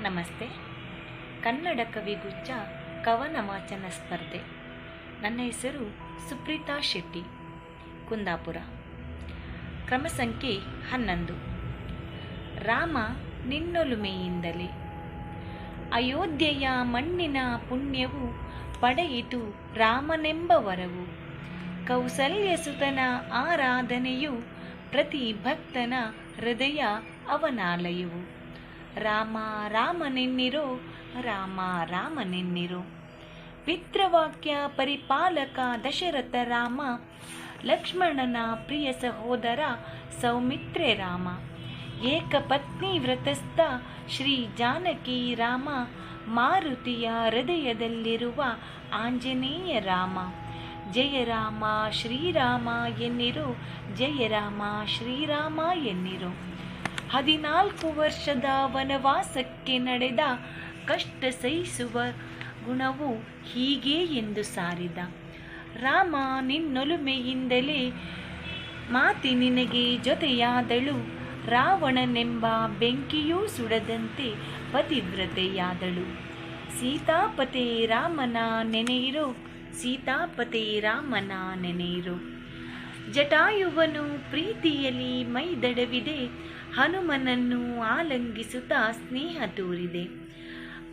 ನಮಸ್ತೆ. ಕನ್ನಡ ಕವಿಗುಚ್ಛ ಕವನ ವಾಚನ ಸ್ಪರ್ಧೆ. ನನ್ನ ಹೆಸರು ಸುಪ್ರೀತಾ ಶೆಟ್ಟಿ, ಕುಂದಾಪುರ. ಕ್ರಮ ಸಂಖ್ಯೆ ಹನ್ನೊಂದು. ರಾಮ ನಿನ್ನೊಲುಮೆಯಿಂದಲೇ. ಅಯೋಧ್ಯೆಯ ಮಣ್ಣಿನ ಪುಣ್ಯವು ಪಡೆಯಿತು ರಾಮನೆಂಬ ವರವು. ಕೌಸಲ್ಯಸುತನ ಆರಾಧನೆಯು ಪ್ರತಿ ಭಕ್ತನ ಹೃದಯ ಅವನಾಲಯವು. ರಾಮ ರಾಮನೆನ್ನಿರೋ ರಾಮ ರಾಮನೆನ್ನಿರೋ ಪಿತೃವಾಕ್ಯ ಪರಿಪಾಲಕ ದಶರಥ ರಾಮ, ಲಕ್ಷ್ಮಣನ ಪ್ರಿಯ ಸಹೋದರ ಸೌಮಿತ್ರೆ ರಾಮ. ಏಕಪತ್ನಿ ವ್ರತಸ್ಥ ಶ್ರೀ ಜಾನಕಿ ರಾಮ, ಮಾರುತಿಯ ಹೃದಯದಲ್ಲಿರುವ ಆಂಜನೇಯ ರಾಮ. ಜಯ ರಾಮ ಶ್ರೀರಾಮ ಎನ್ನಿರು, ಜಯ ರಾಮ ಶ್ರೀರಾಮ ಎನ್ನಿರು. ಹದಿನಾಲ್ಕು ವರ್ಷದ ವನವಾಸಕ್ಕೆ ನಡೆದ ಕಷ್ಟ ಸಹಿಸುವ ಗುಣವು ಹೀಗೆ ಎಂದು ಸಾರಿದ. ರಾಮ ನಿನ್ನೊಲುಮೆಯಿಂದಲೇ ಮಾತಿ ನಿನಗೆ ಜೊತೆಯಾದಳು. ರಾವಣನೆಂಬ ಬೆಂಕಿಯೂ ಸುಡದಂತೆ ಪತಿವ್ರತೆಯಾದಳು. ಸೀತಾಪತೆ ರಾಮನ ನೆನೆಯಿರು. ಸೀತಾಪತೆ ರಾಮನ ನೆನೆಯಿರು. ಜಟಾಯುವನು ಪ್ರೀತಿಯಲ್ಲಿ ಮೈದಡವಿದೆ. ಹನುಮನನ್ನು ಆಲಂಗಿಸುತ್ತಾ ಸ್ನೇಹ ತೋರಿದೆ.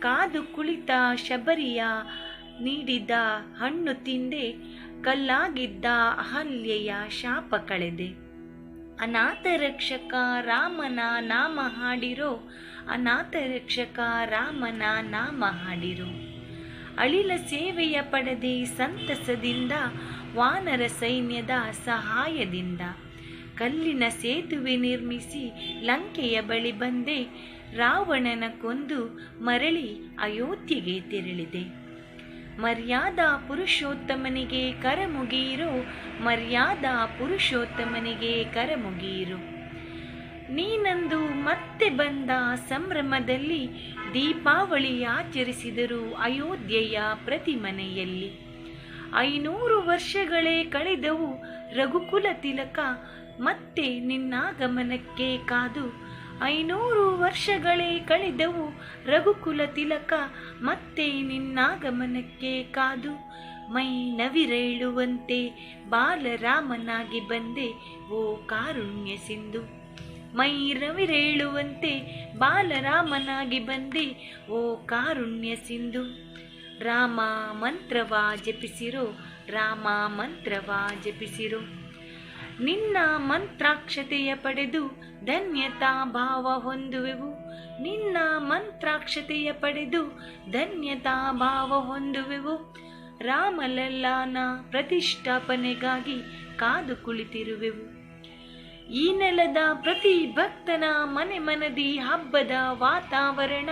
ಕಾದು ಕುಳಿತ ಶಬರಿಯ ನೀಡಿದ ಹಣ್ಣು ತಿಂದೆ, ಕಲ್ಲಾಗಿದ್ದ ಅಹಲ್ಯೆಯ ಶಾಪ ಕಳೆದೆ. ಅನಾಥ ರಕ್ಷಕ ರಾಮನ ನಾಮ ಹಾಡಿರೋ ಅನಾಥ ರಕ್ಷಕ ರಾಮನ ನಾಮ ಹಾಡಿರೋ. ಅಳಿಲ ಸೇವೆಯ ಪಡೆದೆ ಸಂತಸದಿಂದ, ವಾನರ ಸೈನ್ಯದ ಸಹಾಯದಿಂದ. ಕಲ್ಲಿನ ಸೇತುವೆ ನಿರ್ಮಿಸಿ ಲಂಕೆಯ ಬಳಿ ಬಂದೆ. ರಾವಣನ ಕೊಂದು ಮರಳಿ ಅಯೋಧ್ಯೆಗೆ ತೆರಳಿದೆ. ಮರ್ಯಾದಾ ಪುರುಷೋತ್ತಮನಿಗೆ ಕರಮುಗಿಯಿರೋ ಮರ್ಯಾದಾ ಪುರುಷೋತ್ತಮನಿಗೆ ಕರಮುಗಿಯಿರೋ ನೀನಂದು ಮತ್ತೆ ಬಂದ ಸಂಭ್ರಮದಲ್ಲಿ ದೀಪಾವಳಿ ಆಚರಿಸಿದರು ಅಯೋಧ್ಯೆಯ ಪ್ರತಿ ಮನೆಯಲ್ಲಿ ಐನೂರು ವರ್ಷಗಳೇ ಕಳೆದವು ರಘುಕುಲ ತಿಲಕ. ಮತ್ತೆ ನಿನ್ನಾಗಮನಕ್ಕೆ ಕಾದು. ಐನೂರು ವರ್ಷಗಳೇ ಕಳೆದವು ರಘುಕುಲ ತಿಲಕ. ಮತ್ತೆ ನಿನ್ನ ಗಮನಕ್ಕೆ ಕಾದು. ಮೈ ನವಿರೇಳುವಂತೆ ಬಾಲರಾಮನಾಗಿ ಬಂದೆ ಓ ಕಾರುಣ್ಯ ಸಿಂಧು. ಮೈ ರವಿರೇಳುವಂತೆ ಬಾಲರಾಮನಾಗಿ ಬಂದೆ ಓ ಕಾರುಣ್ಯ ಸಿಂಧು. ರಾಮ ಮಂತ್ರವ ಜಪಿಸಿರು, ರಾಮ ಮಂತ್ರವ ಜಪಿಸಿರು. ನಿನ್ನ ಮಂತ್ರಾಕ್ಷತೆಯ ಪಡೆದು ಧನ್ಯತಾ ಭಾವ ಹೊಂದುವೆವು. ನಿನ್ನ ಮಂತ್ರಾಕ್ಷತೆಯ ಪಡೆದು ಧನ್ಯತಾ ಭಾವ ಹೊಂದುವೆವು. ರಾಮಲಲ್ಲಾನ ಪ್ರತಿಷ್ಠಾಪನೆಗಾಗಿ ಕಾದು ಕುಳಿತಿರುವೆವು. ಈ ನೆಲದ ಪ್ರತಿ ಭಕ್ತನ ಮನೆ ಮನದಿ ಹಬ್ಬದ ವಾತಾವರಣ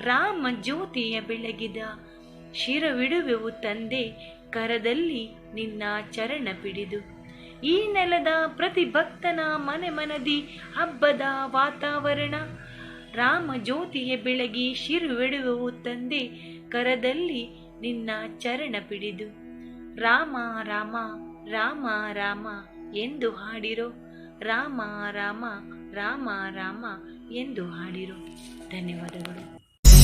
ರಾಮ ಜ್ಯೋತಿಯ ಬೆಳಗಿದ ಶಿರವಿಡುವೆವು ತಂದೆ ಕರದಲ್ಲಿ ನಿನ್ನ ಚರಣ ಪಿಡಿದು. ಈ ನೆಲದ ಪ್ರತಿ ಭಕ್ತನ ಮನೆ ಮನದಿ ಹಬ್ಬದ ವಾತಾವರಣ. ರಾಮ ಜ್ಯೋತಿಯ ಬೆಳಗಿ ಶಿರುವೆಡುವೆವು ತಂದೆ ಕರದಲ್ಲಿ ನಿನ್ನ ಚರಣ ಪಿಡಿದು. ರಾಮ ರಾಮ ರಾಮ ರಾಮ ಎಂದು ಹಾಡಿರೋ. ರಾಮ ರಾಮ ರಾಮ ರಾಮ ಎಂದು ಹಾಡಿರೋ. ಧನ್ಯವಾದಗಳು.